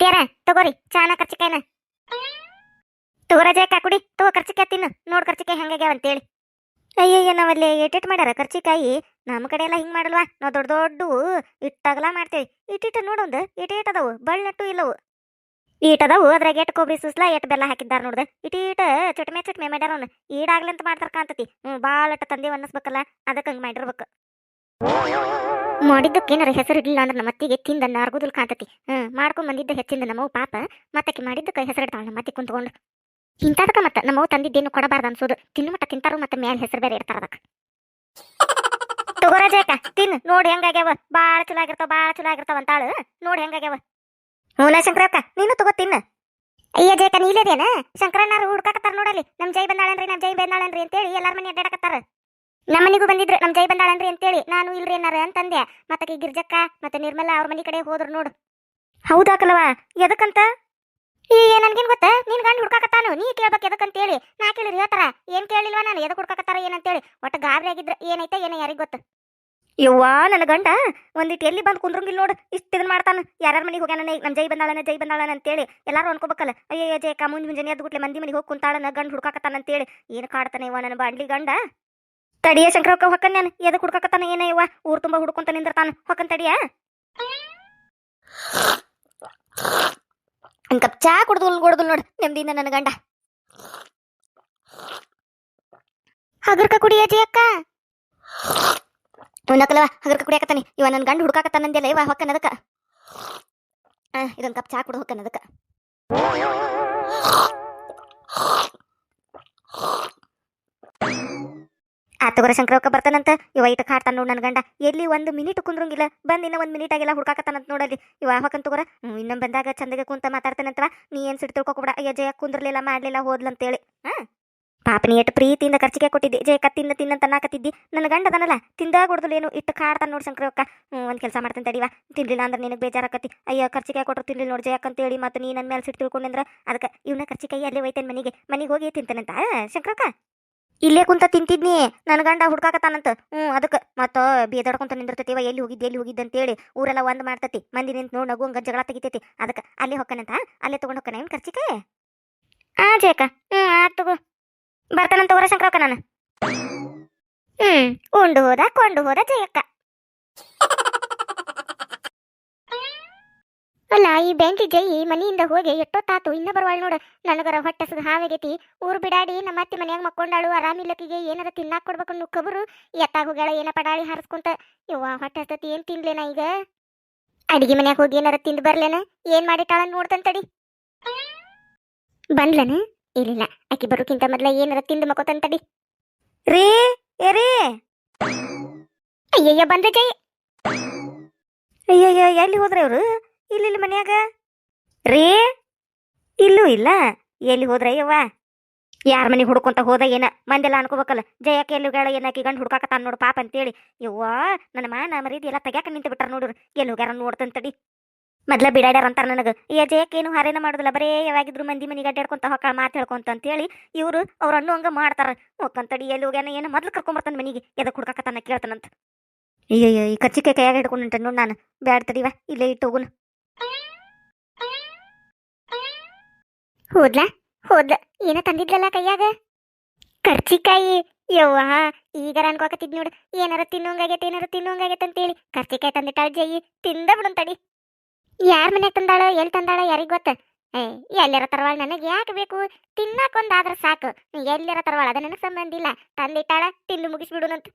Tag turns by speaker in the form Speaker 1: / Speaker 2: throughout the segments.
Speaker 1: ಅತ್ತಿಯಾರ ತಗೋರಿ, ಚಾನ ಕರ್ಚಿಕಾಯನ ತಗೋರ ಜಯಕ್ಕ ಕುಡಿ. ತಗೋ ಕರ್ಚಿಕಾಯಿ ತಿನ್ನು. ನೋಡ್ ಕರ್ಚಿಕಾಯಿ ಹೆಂಗಾಗ್ಯಾವ ಅಂತೇಳಿ. ಅಯ್ಯಯ್ಯ, ನಾವಲ್ಲಿ ಏಟೇಟ್ ಮಾಡ್ಯಾರ ಕರ್ಚಿಕಾಯಿ ನಮ್ಮ ಕಡೆ ಎಲ್ಲ ಹಿಂಗ್ ಮಾಡಲ್ವಾ? ನಾವು ದೊಡ್ಡ ದೊಡ್ಡ ಇಟ್ಟಾಗಲ ಮಾಡ್ತೇವಿ. ಇಟ್ಟಿಟ್ಟು ನೋಡೊಂದು, ಇಟೇಟ್ ಅದಾವು. ಬಳ್ನಟ್ಟು ಇಲ್ಲವು. ಈಟ್ ಅದಾವು. ಅದ್ರಾಗ ಎಟ್ ಕೊಬ್ಬರಿ ಸುಸ್ಲಾ, ಎಟ್ ಬೆಲ್ಲ ಹಾಕಿದ್ದಾರ ನೋಡ್ದೆ? ಇಟೀಟ, ಚಟ್ಮೆ ಚಟ್ಮೆ ಮಾಡ್ಯಾರ ಅವ್ನು. ಅಂತ ಮಾಡ್ತಾರ ಕಾಂತತಿ ಹ್ಞೂ ಭಾಳ ತಂದೆ ಅನ್ನಿಸ್ಬೇಕಲ್ಲ. ಅದಕ್ಕೆ ಹಂಗೆ ಮಾಡಿರ್ಬೇಕು. ಮಾಡಿದ್ದಕ್ಕೆ ಏನರ ಹೆಸರು ಇಡ್ಲಿಲ್ಲ ಅಂದ್ರೆ ನಮ್ಮ ಅತ್ತಿಗೆ ತಿಂದ ಅರ್ಗುದಲ್ ಕಾಂತತಿ ಹ್ಮ್ ಮಾಡ್ಕೊಂಡ್ ಬಂದಿದ್ದ ಹೆಚ್ಚಿಂದ ನಮ್ಮವು ಪಾಪ ಮತ್ತಕ್ಕೆ ಮಾಡಿದ್ದಕ್ಕೆ ಹೆಸರು ಇಡ್ತಾಳ ನಮ್ಮ ಅತ್ತಿ ಕುಂತ್ಕೊಂಡು. ಇಂಥದಕ್ಕ ಮತ್ತ ನಮ್ಮವು ತಂದಿದ್ದೇನು ಕೊಡಬಾರ್ದು ಅನ್ಸೋದು. ತಿನ್ನು ಮಟ್ಟ ತಿಂತಾರು ಮತ್ತೆ ಮ್ಯಾಲ ಹೆಸರು ಬೇರೆ ಇರ್ತಾರ ಅದಕ್ಕೆ. ತಗೋರ ತಿನ್ ನೋಡಿ ಹೆಂಗಾಗ್ಯಾವ. ಬಾಳ ಚಲೋ ಆಗಿರ್ತಾವ ಬಾಳ ಚಲೋ ಆಗಿರ್ತಾವ ಅಂತಾಳು. ನೋಡಿ ಹೆಂಗಾಗ್ಯಾವ. ಹೂನ ಶಂಕರಕ್ಕ ನೀನು ತಗೋ ತಿನ್ನ. ಅಯ್ಯ ಜಯಕ ನೀಲೇದೇನ ಶಂಕರಣ್ಣಾರು ಹುಡ್ಕಾಕತ್ತಾರ ನೋಡಲಿ ನಮ್ ಜೈ ಬಂದಾಳನ್ರಿ ನಮ್ ಜೈ ಬಂದಾಳನ್ರಿ ಅಂತೇಳಿ ಎಲ್ಲಾರ ಮನೆ ಅಡ್ಡಾಡಕತ್ತಾರ ನಮ್ಮ ಮನೆಗೂ ಬಂದಿದ್ರು ನಮ್ ಜೈ ಬಂದಾಳನ್ರಿ ಅಂತೇಳಿ. ನಾನು ಇಲ್ರಿ ಏನಾರ ಅಂತಂದೆ. ಮತ್ತೆ ಗಿರ್ಜಕ್ಕ ಮತ್ತೆ ನಿರ್ಮಲಾ ಅವ್ರ ಮನೆ ಕಡೆ ಹೋದ್ರು ನೋಡು. ಹೌದಾಕಲ್ವಾ ಎದಕ್ಕಂತ? ಈ ನನ್ಗೇನ್ ಗೊತ್ತ? ನಿನ್ ಗಂಡ ಹುಡ್ಕಾಕತ್ತಾನು. ನೀ ಕೇಳ್ಬೇಕು ಎದಕ್ಕಂತೇಳಿ. ನಾ ಕೇಳಿರಿ ಹೇಳ್ತಾರ. ಏನ್ ಕೇಳಿಲ್ವಾ ನಾನು? ಎದಕ್ ಹುಡ್ಕಾಕತ್ತಾರ ಏನಂತೇಳಿ ಒಟ್ಟು ಗಾಬರಿ ಆಗಿದ್ರ ಏನೈತೆ ಏನ ಯಾರಿಗ್ ಗೊತ್ತ? ಯವ್ವಾ ನನ್ನ ಗಂಡ? ಒಂದಿಟ್ಟು ಎಲ್ಲಿ ಬಂದು ಕುಂದ್ರಂಗಿಲ್ಲ ನೋಡು. ಇಷ್ಟು ಇದನ್ನ ಮಾಡ್ತಾನ. ಯಾರ್ಯಾರ ಮನೆಗೆ ಹೋಗ್ಯಾನ ನಮ್ಮ ಜೈ ಬಂದಾಳನ ಜೈ ಬಂದಾಳನ ಅಂತೇಳಿ. ಎಲ್ಲಾರು ಅನ್ಕೋಬೇಕಲ್ಲ. ಅಯ್ಯಯ್ಯ ಜಯಕ ಮುಂಜ್ ಮುಂಜಾನೆ ಎದ್ದು ಗುಟ್ಲೆ ಮಂದಿ ಮನೆಗೆ ಹೋಗಿ ಕುಂತಾಳನ ಗಂಡ ಹುಡ್ಕಾಕತ್ತಾನ ಅಂತೇಳಿ ಏನು ಕಾಡ್ತಾನೆ ಇವ ನನ್ನ ಬಾಂಡ್ಲಿ ಗಂಡ? ತಡಿಯ ಶಂಕರಕ್ಕ ಹೊಕ್ಕನ್ ನಾನು ಎದಕ್ ಹುಡ್ಕಾಕತ್ತಾನ? ಏನ ಇವ ಊರ್ ತುಂಬಾ ಹುಡ್ಕೊಂತ ನಿಂದಿರ್ತಾನ? ಹೊಕ್ಕನ್ ತಡಿಯ? ಕಪ್ ಚಾ ಕುಡ್ದು ಕುಡ್ದು ನೋಡು ನೆಮ್ಮದಿಯಿಂದ ನನ್ನ ಗಂಡ. ಹಗರ್ಕ ಕುಡಿಯ ಜಯಕ್ಕ ಉನ್ನಕಲವ ಹಗರ್ಕ ಕುಡಿಯಾಕತ್ತಾನೆ ಇವ ನನ್ನ ಗಂಡ ಹುಡ್ಕಾಕತ್ತಾನಂದೆಲ್ಲ ಇವ ಆ, ಇದೊಂದ್ ಕಪ್ ಚಾ ಕುಡ್ದು ಹೊಕ್ಕನ್ ಆ ತಗೋರ ಶಂಕರಕ್ಕ ಬರ್ತಾನಂತ ಇವ ಇಟ ಕಾಡ್ತಾನ ನೋಡ್ ನನ್ನ ಗಂಡ. ಎಲ್ಲಿ ಒಂದು ಮಿನಿಟ್ ಕುಂದ್ರಂಗಿಲ್ಲ. ಬಂದ್ ಇನ್ನ ಒಂದ್ ಮಿನಿಟ್ ಆಗಿಲ್ಲ ಹುಡ್ಕಾಕತ್ತಾನಂತ ನೋಡಲ್ಲಿ. ಇವ ಹಾಕಂತ ತಗೋರ. ಇನ್ನೊಮ್ಮೆ ಬಂದಾಗ ಚಂದಗೆ ಕುಂತ ಮಾತಾಡ್ತಾನಂತವ. ನೀ ಏನ್ ಸಿಟ್ಟು ತಿಳ್ಕೊಬೇಡ ಅಯ್ಯ ಜಯ ಕುಂದ್ರಲಿಲ್ಲ, ಮಾಡ್ಲಿಲ್ಲ ಹೋದ್ಲಂತೇಳಿ ಪಾಪನಿ ಎಷ್ಟು ಪ್ರೀತಿಯಿಂದ ಖರ್ಚಿಗೆ ಕೊಟ್ಟಿದ್ದೆ. ಜಯಕ್ಕ ತಿನ್ನ ತಿನ್ನಂತ ನಾಕತ್ತಿದ್ದಿ ನನ್ನ ಗಂಡ ಅದನಲ್ಲ. ತಿಂದಾಗ ಏನು? ಇಟ್ಟು ಕಾಡ್ತಾನ ನೋಡಿ ಶಂಕರಕ್ಕ ಒಂದು ಕೆಲಸ ಮಾಡ್ತಾನೆ ತಡಿವ ತಿನ್ಲಿಲ್ಲ ಅಂದ್ರೆ ನಿನಗೆ ಬೇಜಾರಾಕತ್ತಿ. ಅಯ್ಯ, ಖರ್ಚಿಗೆ ಕೊಟ್ಟರು ತಿನ್ಲಿಲ್ಲ ನೋಡಿ ಜಯಕ್ಕ ಅಂತೇಳಿ ಮತ್ತೆ ನೀ ನನ್ನ ಮೇಲೆ ಸಿಟ್ಟು ತಿಳ್ಕೊಂಡ್ರೆ ಅದಕ್ಕೆ. ಇವನ ಖರ್ಚಿಕಾಯಿ ಅಲ್ಲೇ ಒಯ್ತೇನೆ ಮನೆಗೆ. ಮನೆಗೆ ಹೋಗಿ ತಿಂತಾನಂತ. ಶಂಕರಕ್ಕ ಇಲ್ಲೇ ಕುಂತ ತಿಂತಿದ್ನಿ. ನನ್ನ ಗಂಡ ಹುಡ್ಕಾಕತ್ತಾನಂತ. ಹ್ಞೂ ಅದಕ್ಕೆ. ಮತ್ತೆ ಬೇದಾಡ್ಕೊಂತ ಇವ ಎಲ್ಲಿ ಹೋಗಿದ್ದೆ ಎಲ್ಲಿ ಹೋಗಿದ್ದೆ? ಅಂತೇಳಿ ಊರೆಲ್ಲ ಒಂದು ಮಾಡ್ತತಿ. ಮಂದಿ ನಿಂತು ನೋಡಿ ನಗು ಹಂಗ ಜಗಳ ತೆಗಿತೈತಿ. ಅದಕ್ಕೆ, ಅಲ್ಲೇ ಹೊಕ್ಕನಂತ? ಅಲ್ಲೇ ತೊಗೊಂಡು ಹೊಕ್ಕನ ಏನು ಖರ್ಚಿಕೆ ಆ ಜಯಕ್ಕ ಹ್ಞೂ ಆತು ತಗೋ. ಬರ್ತಾನಂತ ತಗೋರ ಶಂಕರಕ್ಕ ನಾನು. ಹ್ಮ್ ಉಂಡು ಹೋದ, ಕೊಂಡು ಹೋದ ಜಯಕ್ಕ ಅಲ್ಲ ಈ ಬೆಂಕಿ ಜೈ ಮನೆಯಿಂದ ಹೋಗಿ ಎಷ್ಟೊತ್ತಾತು ಇನ್ನ ಬರ್ವಾಳ್ ನೋಡು. ನನಗರ ಹೊಟ್ಟಸದ ಹಾವಾಗೈತಿ. ಊರ್ ಬಿಡಾಡಿ, ನಮ್ಮ ಅತ್ತಿ ಮನ್ಯಾಗ ಮಕ್ಕೊಂಡಾಳು. ಆರಾಮಿಲ್ಲಕ್ಕಿಗೆ ಏನಾರ ತಿನ್ನಾಕ್ ಕೊಡ್ಬೇಕು ಅನ್ನೋ ಕಬರು. ಎತ್ತಾಗ ಹೋಗ್ಯಾಳ ಏನ ಪಡಾಳಿ ಹಾರಿಸ್ಕೊಂತ. ಯವ್ವ, ಹೊಟ್ಟೆ ಹಸ್ತತಿ ಏನ್ ತಿನ್ಲೇನ ಈಗ? ಅಡಿಗೆ ಮನ್ಯಾಗ ಹೋಗಿ ಏನಾರ ತಿಂದು ಬರ್ಲೇನ? ಏನ್ ಮಾಡಿಟ್ಟಾಳ ನೋಡ್ತಂತ ತಡಿ. ಬಂದ್ಲನ? ಇಲ್ಲಿಲ್ಲ ಆಕಿ ಬರೋಕ್ಕಿಂತ ಮೊದ್ಲ ಏನಾರ ತಿಂದು ಮಕ್ಕೋತಂತಡಿ ರೇ ರೀ, ಏ ಅಯ್ಯಯ್ಯ, ಬಂದ ಜೈ. ಅಯ್ಯಯ್ಯ, ಎಲ್ಲಿ ಹೋದ್ರೆ ಇವ್ರು ಇಲ್ಲಿ ಮನ್ಯಾಗ? ರೀ? ಇಲ್ಲೂ ಇಲ್ಲ. ಎಲ್ಲಿ ಹೋದ್ರ ಯವ್ವ ಯಾರ ಮನೆ ಹುಡ್ಕೊಂತ ಹೋದ ಏನ? ಮಂದೆಲ್ಲ ಅನ್ಕೋಬೇಕಲ್ಲ. ಜಯಕ್ಕೆ ಎಲ್ಲಿ ಹೋಗ್ಯಾಳ ಏನಾಕಿ ಗಂಡು ಹುಡ್ಕಾಕತ್ತಾನ ನೋಡು ಪಾಪ ಅಂತೇಳಿ. ಯವ್ವ, ನನ್ನ ಮಾನ ಮರೀದಿ ಎಲ್ಲ ತೆಗ್ಯಾಕ ನಿಂತು ಬಿಟ್ಟಾರ ನೋಡ್ರಿ. ಎಲ್ಲಿ ಹೋಗ್ಯಾರ ನೋಡ್ತಂತಡಿ ಮೊದ್ಲ ಬಿಡಾಡ್ಯಾರ ಅಂತಾರ ನನಗೆ. ಏ ಜಯಕ್ಕೇನು ಹಾರೇನ ಮಾಡೋದಿಲ್ಲ. ಬರೇ ಯಾವಾಗಿದ್ರು ಮಂದಿ ಮನೆಗೆ ಅಡ್ಡಾಡ್ಕೊಂತ ಹೊಕ್ಕ ಮಾತು ಹೇಳ್ಕೊಂತ ಅಂತೇಳಿ ಇವರು ಅವ್ರ ಅಣ್ಣು ಹಂಗ ಮಾಡ್ತಾರ. ಹೋಗ್ಕಂತಡಿ ಎಲ್ಲಿ ಹೋಗ್ಯಾನ, ಏನು ಮೊದ್ಲು ಕರ್ಕೊಂಬರ್ತಾನ ಮನೆಗೆ. ಎದಕ್ಕೆ ಹುಡ್ಕಾಕತ್ತಾನ ಕೇಳ್ತಾನಂತ. ಅಯ್ಯಯ್ಯ, ಈ ಕಚ್ಚಿಕೆ ಕೈಯಾಗ ಹಿಡ್ಕೊಂಡು ನೋಡಿ ನಾನು. ಬ್ಯಾಡ್ ತಡಿವ ಇಲ್ಲೇ ಇಟ್ಟು ಹೋಗುನು. ಹೋದ್ಲಾ? ಹೋದ್ಲ? ಏನ ತಂದಿದ್ಲಲ್ಲ ಕೈಯಾಗ? ಕರ್ಚಿಕಾಯಿ. ಯವ್ವ ಈಗಾರ ಅನ್ಕೋಕತ್ತಿದ್ ನೋಡು. ಏನಾರ ತಿನ್ನೋಂಗಾಗೈತೆ ಏನಾರ ತಿನ್ನೋಂಗಾಗೈತೆ ಅಂತೇಳಿ. ಕರ್ಚಿಕಾಯಿ ತಂದಿಟ್ಟಾಳ ಜೈ ತಿಂದ ಬಿಡು ತಡಿ. ಯಾರ ಮನೆಗೆ ತಂದಾಳ ಎಲ್ಲಿ ತಂದಾಳ ಯಾರಿಗ್ ಗೊತ್ತ? ಏ ಎಲ್ಲರ ತರವಾಳ ನನಗೆ ಯಾಕೆ ಬೇಕು? ತಿನ್ನಕ್ಕೊಂದಾದ್ರ ಸಾಕು. ಎಲ್ಲರ ತರವಾಳ, ಅದ ನನಗೆ ಸಂಬಂಧ ಇಲ್ಲ. ತಂದಿಟ್ಟಾಳ, ತಿಂದು ಮುಗಿಸ್ಬಿಡುನಂತ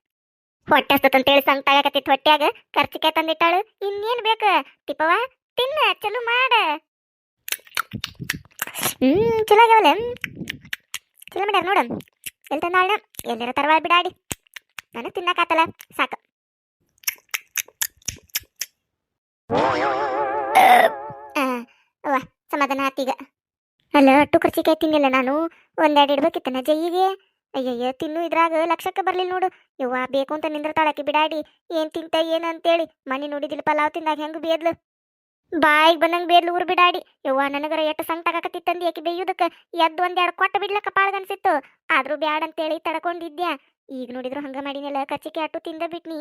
Speaker 1: ಹೊಟ್ಟೆ ಹಸ್ತಂತೇಳಿ ಸಂತಾಗಕತ್ತಿತ್ತು ಹೊಟ್ಯಾಗ. ಕರ್ಚಿಕಾಯಿ ತಂದಿಟ್ಟಾಳು, ಇನ್ನೇನ್ ಬೇಕು? ತಿಪ್ಪವ ತಿನ್ನ, ಚಲೋ ಮಾಡ. ಹ್ಮ್, ಚಲೋ ಆಗ್ಯಾವಲ್ಲ? ಚಲೋ ನೋಡ. ಎಲ್ಲಿ ತಂದಾಳ ಎಲ್ಲಿರ ತರವಾಳ ಬಿಡಾಡಿ. ನನಗೆ ತಿನ್ನಕಾತಲ್ಲ ಸಾಕು. ಅವ್ವ, ಸಮಾಧಾನ ಆತೀಗ ಅಲ್ಲ ಅಟ್ಟು ಖರ್ಚಿಕಾಯಿ ತಿನ್ನಿಲ್ಲ ನಾನು. ಒಂದೆರಡು ಇಡ್ಬೇಕಿತ್ತನ ಜೈಗೆ. ಅಯ್ಯಯ್ಯ, ತಿನ್ನು, ಇದ್ರಾಗ ಲಕ್ಷಕ್ಕೆ ಬರಲಿಲ್ಲ ನೋಡು. ಯವ್ವ, ಬೇಕು ಅಂತ ನಿಂದ್ರ ತಾಳಕ್ಕೆ ಬಿಡಾಡಿ. ಏನು ತಿಂತ, ಏನು ಅಂತೇಳಿ. ಮನೆ ನೋಡಿದಿಲ್ಲ ಪಲಾವ್ ತಿಂದಾಗ ಹೆಂಗ್ ಬೇದ್ಲು ಬಾಯಿಗೆ ಬಂದಂಗೆ ಬೇದ್ಲು ಊರು ಬಿಡಾಡಿ. ಯವ್ವ, ನನಗರ ಎಷ್ಟು ಸಂಕಟ ಆಗಕತ್ತಿತ್ತಂದು ಆಕಿ ಬೇಯುದಕ್ಕೆ? ಎದ್ದು ಒಂದೆರಡು ಕೊಟ್ಟ ಬಿಡ್ಲಕ್ಕ ಪಾಳ್ಗನ್ಸಿತ್ತು ಆದ್ರೂ ಬ್ಯಾಡ ಅಂತೇಳಿ ತಡ್ಕೊಂಡಿದ್ಯಾ? ಈಗ ನೋಡಿದ್ರು ಹಂಗ ಮಾಡಿನಲ್ಲ ಕಚ್ಚಿಕೆ ಅಟ್ಟು ತಿಂದ ಬಿಟ್ನಿ?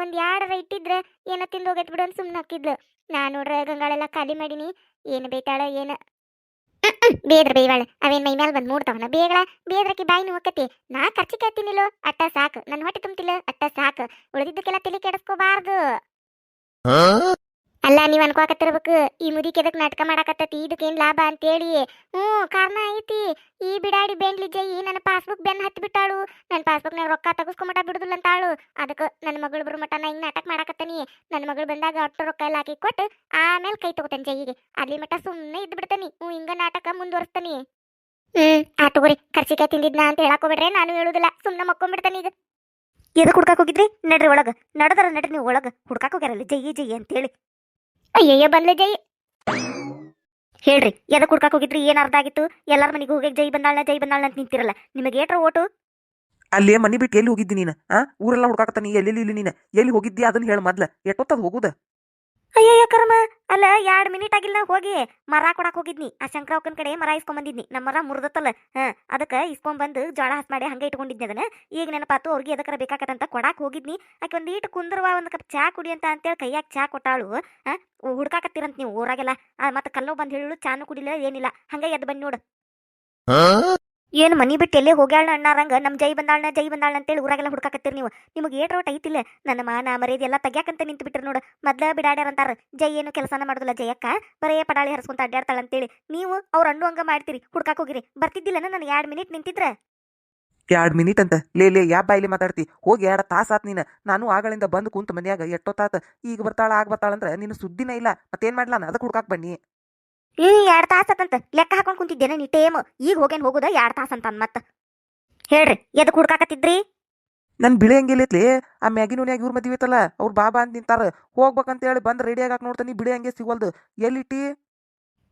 Speaker 1: ಒಂದ್ ಯಾಡರ ಇಟ್ಟಿದ್ರ ಏನ ತಿಂದು ಹೋಗೈತ್ ಬಿಡು ಅಂತ ಸುಮ್ಮನೆ ಹಾಕಿದ್ಲು ನಾ ನೋಡ್ರೆ ಗಂಗಾಳೆಲ್ಲ ಖಾಲಿ ಮಾಡೀನಿ. ಏನು ಬೇತಾಳ, ಏನು? ಬೇದ್ರ ಬೇಯ್ವಾಳ ಅವೇನ್ ಮೈ ಮೇಲೆ ಬಂದು ಮೂಡ್ತಾವನ? ಬೇಗಳ ಬೇದ್ರಕ್ಕೆ ಬಾಯಿ ನೋಕತಿ ನಾ ಖರ್ಚಿ ಕೇಳ್ತೀನಿಲ್ಲೋ ಅಟ್ಟ ಸಾಕು. ನನ್ನ ಹೊಟ್ಟೆ ತುಂಬ್ತಿಲ್ಲ? ಅಟ್ಟ ಸಾಕು. ಉಳಿದಿದ್ದಕ್ಕೆಲ್ಲ ತಲೆ ಕೆಡಿಸ್ಕೋಬಾರ್ದು. ಅಲ್ಲ, ನೀವು ಅನ್ಕೋಕತ್ತಿರ್ಬೇಕು ಈ ಮುದಿಕ್ ಎದಕ್ ನಾಟಕ ಮಾಡಾಕತ್ತತಿ ಏನು ಲಾಭ ಅಂತೇಳಿ. ಹ್ಞೂ, ಕಾರಣ ಐತಿ. ಈ ಬಿಡಾಡಿ ಬೆಂಡ್ಲಿ ಜೈ, ನನ್ನ ಪಾಸ್ಬುಕ್ ಬೆನ್ ಹತ್ತಿ ಬಿಟ್ಟಾಳು ನನ್ನ ಪಾಸ್ಬುಕ್ನಾಗ ರೊಕ್ಕ ತಗಸ್ಕೊಂಮಟ ಬಿಡುದಿಲ್ಲ ಅಂತಾಳು ಅದಕ್ಕೆ ನನ್ನ ಮಗಳು ಬರೋ ಮಟ ನಾ ಹಿಂಗ್ ನಾಟಕ ಮಾಡಾಕತ್ತನಿ. ನನ್ನ ಮಗಳು ಬಂದಾಗ ಅಷ್ಟು ರೊಕ್ಕ ಎಲ್ಲ ಹಾಕಿ ಕೊಟ್ಟು ಆಮೇಲೆ ಕೈ ತಗೋತಾನೆ ಜೈಗೆ ಅಲ್ಲಿ ಮಟ ಸುಮ್ಮನೆ ಇದ್ದು ಬಿಡ್ತಾನೆ ಹ್ಞೂ, ಹಿಂಗ ನಾಟಕ ಮುಂದುವರಿಸ್ತಾನೆ. ಹ್ಮ್, ಆ ತಗೋರಿ ಖರ್ಚಿಗೆ ತಿಂದಿದ್ನ ಅಂತ ಹೇಳಾಕೋಬಿಡ್ರೆ, ನಾನು ಹೇಳುದಿಲ್ಲ. ಸುಮ್ಮನೆ ಮಕ್ಕೊಂಬಿಡ್ತಾನೆ ಈಗ. ಎದಕ್ಕೆ ಹುಡ್ಕಾಕ್ ಹೋಗಿದ್ರಿ? ನಡ್ರಿ ಒಳಗ. ನಡದರ ನಡ್ರಿ ನೀವು ಒಳಗ. ಹುಡ್ಕಾಕ್ ಹೋಗ್ಯಾರಲ್ಲ ಜೈ ಜೈ ಅಂತೇಳಿ. ಅಯ್ಯಯ್ಯ ಬಂದ್ಲೆ ಜೈ. ಹೇಳ್ರಿ, ಎದಕ್ ಹುಡ್ಕಾಕ್ ಹೋಗಿದ್ರಿ? ಏನ್ ಅರ್ಧ ಆಗಿತ್ತು? ಎಲ್ಲಾರ ಮನೆಗೆ ಹೋಗಿ ಜೈ ಬಂದಾಳ ಜೈ ಬಂದಾಳ ಅಂತ ನಿಂತಿರಲ್ಲ. ನಿಮಗೆ ಏಟ್ರ ಓಟು?
Speaker 2: ಅಲ್ಲೇ ಮನಿ ಬಿಟ್ಟು ಎಲ್ಲಿ ಹೋಗಿದ್ದಿ ನೀನು, ಆ? ಊರೆಲ್ಲ ಹುಡ್ಕಾಕತ್ತಾನಿ ಎಲ್ಲಿ ಇಲ್ಲಿ ನೀನು? ಎಲ್ಲಿ ಹೋಗಿದ್ದಿ? ಅದನ್ನ ಹೇಳ ಮೊದ್ಲ. ಎಷ್ಟೊತ್ತದ ಹೋಗುದ?
Speaker 1: ಅಯ್ಯಯ್ಯ ಕರ್ಮ. ಅಲ್ಲ, ಎರಡ್ ಮಿನಿಟ್ ಆಗಿಲ್ಲ, ಹೋಗಿ. ಮರ ಕೊಡಕ್ ಹೋಗಿದ್ನಿ. ಆ ಶಂಕರವಕ್ಕನ ಕಡೆ ಮರ ಇಸ್ಕೊಂಡ್ ಬಂದಿದ್ನಿ. ನಮ್ಮ ಮರ ಮುರ್ದತ್ತಲ್ಲ. ಹಾ, ಅದಕ್ಕೆ ಇಸ್ಕೊಂಡ್ ಬಂದು ಜೋಳ ಹಸ್ ಮಾಡಿ ಹಂಗೆ ಇಟ್ಕೊಂಡಿದ್ನಿ ಅದನ್ನ. ಈಗ ನೆನಪಾತು, ಅವ್ರಿಗೆ ಎದಕ್ಕರ ಬೇಕಾಕತ್ತಂತ ಕೊಡಾಕ್ ಹೋಗಿದ್ನಿ. ಆಕೆ ಒಂದ್ ಈಟ್ ಕುಂದ್ರವ ಒಂದ್ ಕಪ್ ಚಾ ಕುಡಿ ಅಂತ ಅಂತೇಳಿ ಕೈಯಾಗ ಚಾ ಕೊಟ್ಟಾಳು. ಹಾ, ಹುಡ್ಕಾಕತ್ತೀರಂತ ನೀವು ಊರಾಗೆಲ್ಲ. ಮತ್ತೆ ಕಲ್ಲೋ ಬಂದ್ ಹೇಳು ಚಾನು ಕುಡಿಲ್ಲ ಏನಿಲ್ಲ. ಹಂಗೆ ಎದ್ದು ಬನ್ನಿ ನೋಡು. ಏನು ಮನಿ ಬಿಟ್ಟು ಎಲ್ಲೇ ಹೋಗ್ಯಾಳ ಅಣ್ಣಾರಂಗ? ನಮ್ ಜೈ ಬಂದಾಳ್ನ, ಜೈ ಬಂದಾಳ ಅಂತೇಳಿ ಊರಾಗೆಲ್ಲ ಹುಡ್ಕಾಕತ್ತೀರಿ ನೀವು. ನಿಮಗೆ ಏಟ್ ರೋಟ್ ಐತಿಲ್ಲ? ನನ್ನ ಮಾನ, ಮರ್ಯಾದೆ ಎಲ್ಲ ತೆಗ್ಯಾಕಂತ ನಿಂತು ಬಿಟ್ರಿ ನೋಡು. ಮೊದ್ಲ ಬಿಡಾಡ್ಯಾರ ಅಂತಾರ. ಜೈ ಏನು ಕೆಲಸನ ಮಾಡುದಿಲ್ಲ ಜಯಕ್ಕ. ಬರೇ ಪಡಾಳಿ ಹರಿಸ್ಕೊಂತ ಅಡ್ಡಾಡ್ತಾಳ ಅಂತೇಳಿ. ನೀವು ಅವ್ರ ಅಣ್ಣು ಹಂಗ ಮಾಡ್ತೀರಿ. ಹುಡ್ಕಾಕ್ ಹೋಗಿರಿ. ಬರ್ತಿದ್ದಿಲ್ಲ ನನಗೆ ಎರಡು ಮಿನಿಟ್ ನಿಂತಿದ್ರ?
Speaker 2: ಎರಡು ಮಿನಿಟ್ ಅಂತ. ಲೇ ಲೇ, ಯಾ ಬಾಯಿಲಿ ಮಾತಾಡ್ತಿ? ಹೋಗಿ ಎರಡು ತಾಸ ಆತ್ ನೀನು. ನಾನು ಆಗಳಿಂದ ಬಂದು ಕುಂತ ಮನ್ಯಾಗ ಎಷ್ಟೊತ್ತಾತ. ಈಗ ಬರ್ತಾಳ, ಆಗ ಬರ್ತಾಳ ಅಂದ್ರೆ ನಿನ್ನ ಸುದ್ದಿನ ಇಲ್ಲ. ಮತ್ತೇನ್ ಮಾಡ್ಲಾನ ಅದಕ್ಕೆ ಹುಡ್ಕಾಕ್ ಬನ್ನಿ.
Speaker 1: ಹ್ಮ್ ಎರಡ್ ತಾಸ ಆತಂತ ಲೆಕ್ಕ ಹಾಕೊಂಡ್ ಕುಂತಿದ್ದೇನೆ ನೀ ಟೇಮ್. ಈಗ ಹೋಗೇನ್ ಹೋಗುದ ಎರಡ್ ತಾಸ ಅಂತ ಮತ್ತ ಹೇಳ್ರಿ ಎದ್ ಹುಡ್ಕಾಕತ್ತಿದ್ರಿ?
Speaker 2: ನನ್ ಬಿಳಿ ಹಂಗೆಲ್ಲೈತ್ಲಿ ಆ ಮ್ಯಾಗಿ ನೋನಿ ಇವ್ರ ಮದ್ವಿ ಐತಲ್ಲ ಅವ್ರ ಬಾಬಾ ಅಂತ ನಿಂತಾರ. ಹೋಗ್ಬೇಕಂತ ಹೇಳಿ ಬಂದ್ ರೆಡಿ ಆಗಾಕ ನೋಡ್ತಾನಿ ಬಿಳಿ ಹಂಗೆ ಸಿಗೋಲ್ದು. ಎಲ್ಲಿಟ್ಟಿ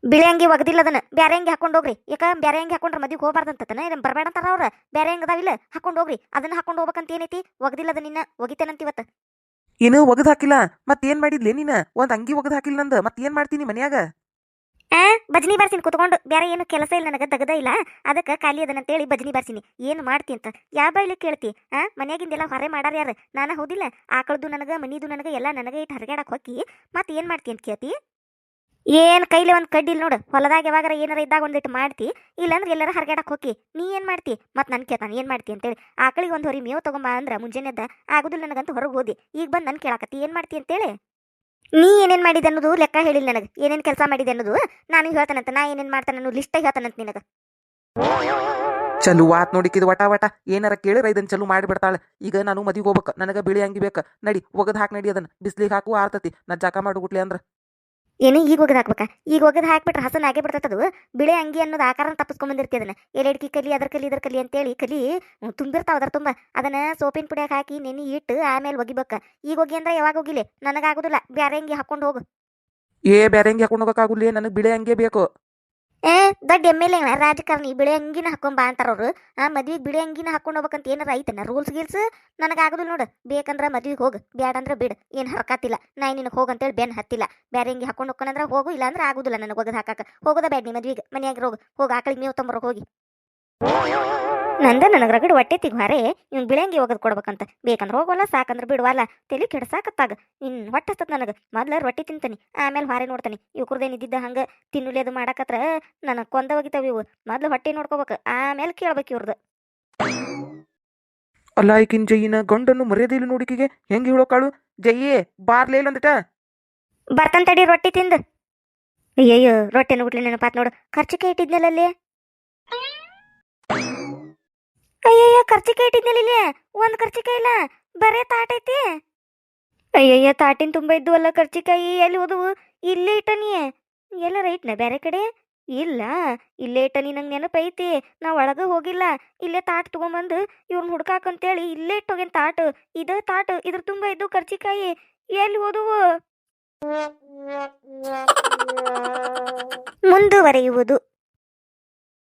Speaker 1: ಬಿಳಿ ಅಂಗಿ ಒಗದಿಲ್ಲ ಅದನ್ನ. ಬ್ಯಾರೆ ಅಂಗಿ ಹಾಕೊಂಡ್ ಹೋಗ್ರಿ. ಯಾಕ ಬ್ಯಾರೆ ಅಂಗಿ ಹಾಕೊಂಡ್ರ ಮದಿಗೆ ಹೋಗ್ಬಾರ್ದಂತನ ಇದನ್ನ ಬರಬೇಡ ಅಂತಾರ ಅವ್ರ? ಬ್ಯಾರೆ ಅಂಗಿ ಅದಾವಿಲ್ಲ ಹಾಕೊಂಡ್ ಹೋಗ್ರಿ. ಅದನ್ನ ಹಾಕೊಂಡ್ ಹೋಗ್ಬೇಕಂತ ಏನೈತಿ? ಒಗದಿಲ್ಲ ಅದ ನಿನ್ನ. ಒಗಿತೇನಂತ ಇವತ್ತ.
Speaker 2: ಏನು ಒಗದ್ ಹಾಕಿಲ್ಲ. ಮತ್ತೇನ್ ಮಾಡಿದ್ಲಿ ನೀನ? ಒಂದ್ ಅಂಗಿ ಒಗದ್ ಹಾಕಿಲ್ಲ ನಂದ. ಮತ್ತೇನ್ ಮಾಡ್ತೀನಿ ಮನ್ಯಾಗ?
Speaker 1: ಆ ಬಜನಿ ಬರ್ತೀನಿ, ಕುತ್ಕೊಂಡು. ಬೇರೆ ಏನು ಕೆಲಸ ಇಲ್ಲ ನನಗೆ, ತಗದ ಇಲ್ಲ. ಅದಕ್ಕೆ ಖಾಲಿ ಅದನ್ನಂತೇಳಿ ಬಜನಿ ಬರ್ತೀನಿ. ಏನು ಮಾಡ್ತಿ ಅಂತ. ಯಾವ ಬೈಲಿ ಕೇಳ್ತಿ? ಆ, ಮನ್ಯಾಗಿಂದೆಲ್ಲ ಹೊರೆ ಮಾಡಾರ ಯಾರು? ನಾನು ಹೌದಿಲ್ಲ. ಆಕಳದು ನನಗೆ, ಮನಿದು ನನಗೆ, ಎಲ್ಲ ನನಗೆ ಇಟ್ಟು ಹರಗಾಡಕ್ ಹೋಗಿ ಮತ್ತೆ ಏನು ಮಾಡ್ತಿ ಅಂತ ಕೇಳ್ತಿ? ಏನು ಕೈಲಿ ಒಂದು ಕಡ್ಡಿ ಇಲ್ಲ ನೋಡು. ಹೊಲದಾಗ ಯಾವಾಗಾರ ಏನಾರ ಇದ್ದಾಗ ಒಂದಿಟ್ಟು ಮಾಡ್ತಿ. ಇಲ್ಲಾಂದ್ರೆ ಎಲ್ಲರ ಹರಗಾಡಕ್ ಹೋಗಿ ನೀ ಏನು ಮಾಡ್ತಿ? ಮತ್ತೆ ನನ್ ಕೇಳ್ತಾನೆ ಏನು ಮಾಡ್ತಿ ಅಂತೇಳಿ. ಆಕಳಿಗೆ ಒಂದು ಹೊರಿ ಮೇವು ತಗೊಂಬ ಅಂದ್ರೆ ಮುಂಜಾನೆ ಆಗೋದಿಲ್ಲ ನನಗಂತ ಹೊರಗೆ ಹೋದಿ. ಈಗ ಬಂದು ನನ್ ಕೇಳಾಕತ್ತಿ. ಏನು ಮಾಡ್ತಿ ಅಂತೇಳಿ? ನೀ ಏನೇನ್ ಮಾಡಿದೆ ಅನ್ನೋದು ಲೆಕ್ಕ ಹೇಳಿಲ್ಲ ನನಗೆ. ಏನೇನ್ ಕೆಲಸ ಮಾಡಿದೆ ಅನ್ನೋದು ನಾನು ಹೇಳ್ತಾನಂತ, ನಾ ಏನೇನ್ ಮಾಡ್ತಾನೆ ಅನ್ನೋ ಲಿಸ್ಟ್ ಹೇಳ್ತಾನಂತ ನಿನಗ.
Speaker 2: ಚಲು ಆತ್ ನೋಡಿಕಿದ್ ವಟ ವಟ. ಏನಾರ ಕೇಳಿರ ಇದನ್ನ ಚಲು ಮಾಡಿಬಿಡ್ತಾಳೆ ಈಗ ನಾನು ಮದಿಗೆ ಹೋಗ್ಬೇಕು. ನನಗ ಬಿಳಿ ಅಂಗಿ ಬೇಕ. ನಡಿ, ಒಗದ್ ಹಾಕ್ ನಡಿ ಅದನ್ನ. ಬಿಸ್ಲಿಗೆ ಹಾಕು, ಆರ್ತತಿ. ನಾ ಜಾಕ ಮಾಡ್ಬಿಟ್ಲಿ ಅಂದ್ರ.
Speaker 1: ಏನು ಈಗ ಒಗದ್ ಹಾಕ್ಬೇಕಾ. ಈಗ ಒಗದ್ ಹಾಕ್ಬಿಟ್ರೆ ಹಸನ್ ಆಗೇ ಅದು ಬಿಳೆ ಅಂಗಿ ಅನ್ನೋದು ಆಕಾರ ತಪ್ಪಿಸ್ಕೊಂಡ್ ಬಂದಿರ್ತಿ ಅದನ್ನ. ಎಲೆಡ್ಕಿ ಕಲಿ, ಅದ್ರ ಕಲಿ, ಇದ್ರ ಕಲಿ ಅಂತೇಳಿ ಕಲಿ ತುಂಬಿರ್ತಾವ ಅದ್ರ ತುಂಬ. ಅದನ್ನ ಸೋಪಿನ ಪುಡಿಯಾಗ ಹಾಕಿ ನೆನೆ ಇಟ್ಟು ಆಮೇಲೆ ಒಗಿಬೇಕು. ಈಗ ಒಗಿ ಅಂದ್ರೆ ಯಾವಾಗ ಹೋಗಿಲಿ? ನನಗಾಗುದಿಲ್ಲ. ಬೇರೆ ಅಂಗಿ ಹಾಕೊಂಡು ಹೋಗು.
Speaker 2: ಏ ಬೇರೆ ಅಂಗಿ ಹಾಕೊಂಡು ಹೋಗಕ್ಕಾಗುಲ್ಲ ನನಗೆ ಬಿಳಿ ಅಂಗಿ ಬೇಕು.
Speaker 1: ಏ, ದೊಡ್ಡ ಎಂ ಎಲ್ ಎ ರಾಜಕಾರಣಿ ಬಿಳಿ ಅಂಗಿನ ಹಾಕೊಂಡ್ ಬಾ ಅಂತಾರ ಅವ್ರು. ಆ, ಮದ್ವೆಗೆ ಬಿಳಿ ಅಂಗಿನ ಹಾಕೊಂಡು ಹೋಗ್ಬೇಕಂತ ಏನಾರ ಐತನ? ರೂಲ್ಸ್ ಗೀಲ್ಸ್ ನನಗಾಗುದಿಲ್ಲ ನೋಡು. ಬೇಕಂದ್ರ ಮದ್ವೆಗೆ ಹೋಗು ಬೇಡಂದ್ರೆ ಬಿಡು. ಏನ್ ಹರಕಾತಿಲ್ಲ ನಾ ನಿನಗೆ ಹೋಗಂತೇಳಿ ಬೆನ್ ಹತ್ತಿಲ್ಲ. ಬೇರೆ ಅಂಗಿ ಹಾಕೊಂಡು ಹೋಗ್ಕೊಂಡ್ರ ಹೋಗು, ಇಲ್ಲಾಂದ್ರೆ ಆಗುದಿಲ್ಲ ನನಗೆ ಒಗದ್ ಹಾಕಾಕ. ಹೋಗೋದ ಬೇಡ ನೀ ಮದ್ವಿಗೆ, ಮನ್ಯಾಗ ಹೋಗು ಹೋಗಿ ಆಕಳಿಗೆ ನೀವು ತೊಂಬರೋ ಹೋಗಿ. ನಂದ ನನಗೆ ರಗಡ್ ಹೊಟ್ಟೆ ತಿಗ್ವಾರೆ ಇವ್ನು ಬಿಳಂಗಿ ಒಗದ್ ಕೊಡ್ಬೇಕಂತ. ಬೇಕಂದ್ರೆ ಹೋಗೋಲ್ಲ ಸಾಕಂದ್ರೆ ಬಿಡುವಲ್ಲ. ತಲೆ ಕೆಡ್ಸಾಕತ್ತಾಗ. ಇನ್ ಹೊಟ್ಟೆ ಹತ್ತತ್ ನನಗೆ. ಮೊದ್ಲ ರೊಟ್ಟಿ ತಿಂತಾನೆ ಆಮೇಲೆ ಹಾರೆ ನೋಡ್ತಾನೆ. ಇವ್ರದೇನ್ ಇದ್ದಿದ್ದ ಹಂಗ ತಿನ್ನುಲಿ ಅದು ಮಾಡಾಕತ್ರ ನನಗೆ ಕೊಂದ ಒಗಿತಾವ ಇವು. ಮೊದ್ಲು ಹೊಟ್ಟೆ ನೋಡ್ಕೋಬೇಕು ಆಮೇಲೆ ಕೇಳ್ಬೇಕು ಇವ್ರದ್ದು
Speaker 2: ಅಲ್ಲ ಈಕಿನ್ ಜೈನ ಗಂಡನ್ನು ಮರ್ಯಾದಿಲ್ಲ ನೋಡಿಕಿಗೆ ಹೆಂಗ್ ಹೇಳೋಕಾಳು? ಜಯ್ಯೇ ಬಾರ್ಲೇ ಇಲ್ಲ ಅಂದಿಟ
Speaker 1: ಬರ್ತಂತಡಿ ರೊಟ್ಟಿ ತಿಂದು. ಅಯ್ಯಯ್ಯೋ ರೊಟ್ಟಿನ ಬಿಟ್ಲಿ ನೆನಪಾತ್ ನೋಡು. ಖರ್ಚಿಗೆ ಇಟ್ಟಿದ್ನಲ್ಲ ಖರ್ಚಿಕೆ ಇಟ್ಟಿದ್ನಲ್ಲ ಇಲ್ಲಿ? ಒಂದು ಖರ್ಚಿಕಾಯಿ ಇಲ್ಲ ಬರೇ ತಾಟ್ ಐತಿ. ಅಯ್ಯಯ್ಯ, ತಾಟಿನ ತುಂಬ ಇದ್ದು ಅಲ್ಲ ಖರ್ಚಿಕಾಯಿ ಎಲ್ಲಿ ಹೋದವು? ಇಲ್ಲೇ ಇಟ್ಟನಿ ಎಲ್ಲ ರೈಟ್ನ ಬೇರೆ ಕಡೆ? ಇಲ್ಲ, ಇಲ್ಲೇ ಇಟ್ಟನಿ ನಂಗೆ ನೆನಪೈತಿ ನಾ ಒಳಗೆ ಹೋಗಿಲ್ಲ, ಇಲ್ಲೇ ತಾಟ್ ತೊಗೊಂಬಂದು ಇವ್ರನ್ನ ಹುಡ್ಕಾಕಂತೇಳಿ ಇಲ್ಲೇ ಇಟ್ಟೋಗೇನ್ ತಾಟ್. ಇದ ತಾಟ್, ಇದ್ರ ತುಂಬ ಇದ್ದು ಖರ್ಚಿಕಾಯಿ ಎಲ್ಲಿ ಹೋದವು? ಮುಂದುವರಿಯುವುದು.